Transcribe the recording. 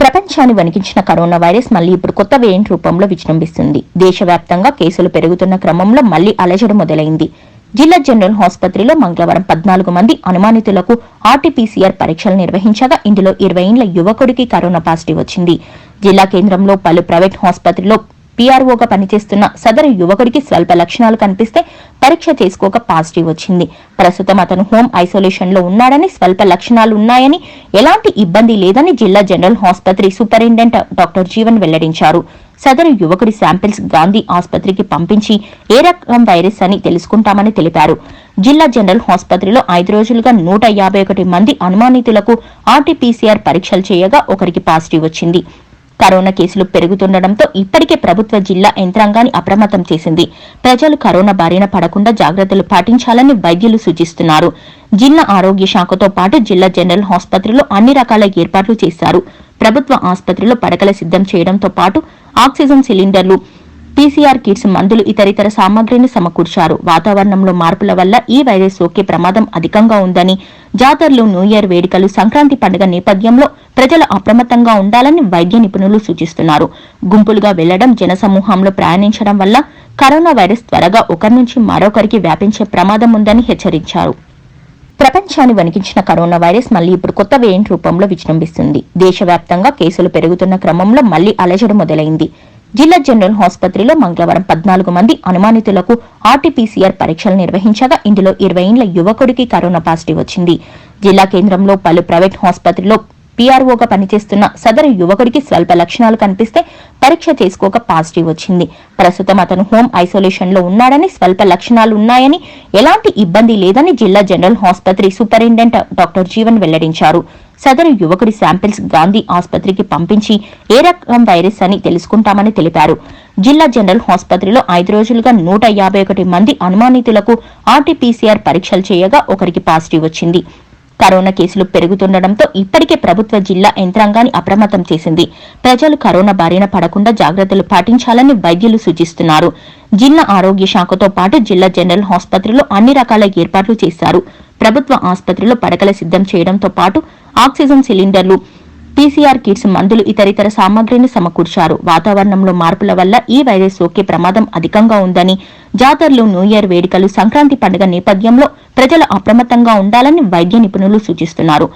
ప్రపంచాన్ని వణికించిన corona virus మళ్ళీ ఇప్పుడు కొత్త వేరియంట్ రూపంలో విజృంభిస్తుంది. దేశవ్యాప్తంగా కేసులు పెరుగుతున్న క్రమంలో మళ్ళీ అలజడి మొదలైంది. జిల్లా జనరల్ ఆసుపత్రిలో మంగళవారం పద్నాలుగు మంది అనుమానితులకు ఆర్టీపీసీఆర్ పరీక్షలు నిర్వహించగా ఇందులో ఇరవై ఏళ్ళ యువకుడికి కరోనా పాజిటివ్ వచ్చింది. జిల్లా కేంద్రంలో పలు ప్రైవేట్ ఆసుపత్రిలో పీఆర్ఓగా పనిచేస్తున్న సదరు యువకుడికి స్వల్ప లక్షణాలు కనిపిస్తే పరీక్ష చేసుకోక పాజిటివ్ వచ్చింది. ప్రస్తుతం అతను హోమ్ ఐసోలేషన్లో ఉన్నాడని స్వల్ప లక్షణాలు ఉన్నాయని ఎలాంటి ఇబ్బంది లేదని జిల్లా జనరల్ ఆసుపత్రి సూపరింటెండెంట్ డాక్టర్ జీవన్ వెల్లడించారు. సదరు యువకుడి శాంపిల్స్ గాంధీ ఆసుపత్రికి పంపించి ఏ రకం వైరస్ అని తెలుసుకుంటామని తెలిపారు. జిల్లా జనరల్ ఆసుపత్రిలో ఐదు రోజులుగా నూట యాభై ఒకటి మంది అనుమానితులకు ఆర్టీపీసీఆర్ పరీక్షలు చేయగా ఒకరికి పాజిటివ్ వచ్చింది. కరోనా కేసులు పెరుగుతుండటంతో ఇప్పటికే ప్రభుత్వ జిల్లా యంత్రాంగాన్ని అప్రమత్తం చేసింది. ప్రజలు కరోనా బారిన పడకుండా జాగ్రత్తలు పాటించాలని వైద్యులు సూచిస్తున్నారు. జిల్లా ఆరోగ్య శాఖతో పాటు జిల్లా జనరల్ ఆసుపత్రిలో అన్ని రకాల ఏర్పాట్లు చేశారు. ప్రభుత్వ ఆసుపత్రిలో పడకల సిద్ధం చేయడంతో పాటు ఆక్సిజన్ సిలిండర్లు పీసీఆర్ కిట్స్ మందులు ఇతరితర సామాగ్రిని సమకూర్చారు. వాతావరణంలో మార్పుల వల్ల ఈ వైరస్ సోకే ప్రమాదం అధికంగా ఉందని జాతరలు న్యూ ఇయర్ వేడుకలు సంక్రాంతి పండుగ నేపథ్యంలో ప్రజలు అప్రమత్తంగా ఉండాలని వైద్య నిపుణులు సూచిస్తున్నారు. గుంపులుగా వెళ్ళడం జనసమూహంలో ప్రయాణించడం వల్ల కరోనా వైరస్ త్వరగా ఒకరి నుంచి మరొకరికి వ్యాపించే ప్రమాదం ఉందని హెచ్చరించారు. ప్రపంచాన్ని వణికించిన కరోనా వైరస్ మళ్ళీ ఇప్పుడు కొత్త వేరియంట్ రూపంలో విజృంభిస్తుంది. దేశవ్యాప్తంగా కేసులు పెరుగుతున్న క్రమంలో మళ్ళీ అలజడి మొదలైంది. జిల్లా జనరల్ ఆసుపత్రిలో మంగళవారం పద్నాలుగు మంది అనుమానితులకు ఆర్టీపీసీఆర్ పరీక్షలు నిర్వహించగా ఇందులో ఇరవై ఏళ్ళ యువకుడికి కరోనా పాజిటివ్ వచ్చింది. జిల్లా కేంద్రంలో పలు ప్రైవేట్ ఆసుపత్రిలో పీఆర్ఓగా పనిచేస్తున్న సదరు యువకుడికి స్వల్ప లక్షణాలు కనిపిస్తే పరీక్ష చేసుకోక పాజిటివ్ వచ్చింది. ప్రస్తుతం అతను హోమ్ ఐసోలేషన్లో ఉన్నాడని స్వల్ప లక్షణాలు ఉన్నాయని ఎలాంటి ఇబ్బంది లేదని జిల్లా జనరల్ ఆసుపత్రి సూపరింటెండెంట్ డాక్టర్ జీవన్ వెల్లడించారు. సదరు యువకుడి శాంపిల్స్ గాంధీ ఆసుపత్రికి పంపించి ఏ రకం వైరస్ అని తెలుసుకుంటామని తెలిపారు. జిల్లా జనరల్ ఆసుపత్రిలో ఐదు రోజులుగా నూట యాభై ఒకటి మంది అనుమానితులకు ఆర్టీపీసీఆర్ పరీక్షలు చేయగా ఒకరికి పాజిటివ్ వచ్చింది. కరోనా కేసులు పెరుగుతుండటంతో ఇప్పటికే ప్రభుత్వ జిల్లా యంత్రాంగాన్ని అప్రమత్తం చేసింది. ప్రజలు కరోనా బారిన పడకుండా జాగ్రత్తలు పాటించాలని వైద్యులు సూచిస్తున్నారు. జిల్లా ఆరోగ్య శాఖతో పాటు జిల్లా జనరల్ ఆసుపత్రిలో అన్ని రకాల ఏర్పాట్లు చేశారు. ప్రభుత్వ ఆసుపత్రిలో పడకల సిద్ధం చేయడంతో పాటు ఆక్సిజన్ సిలిండర్లు పీసీఆర్ కిట్స్ మందులు ఇతరితర సామగ్రిని సమకూర్చారు. వాతావరణంలో మార్పుల వల్ల ఈ వైరస్ సోకే ప్రమాదం అధికంగా ఉందని జాతరలు న్యూ ఇయర్ వేడుకలు సంక్రాంతి పండుగ నేపథ్యంలో ప్రజలు అప్రమత్తంగా ఉండాలని వైద్య నిపుణులు సూచిస్తున్నారు.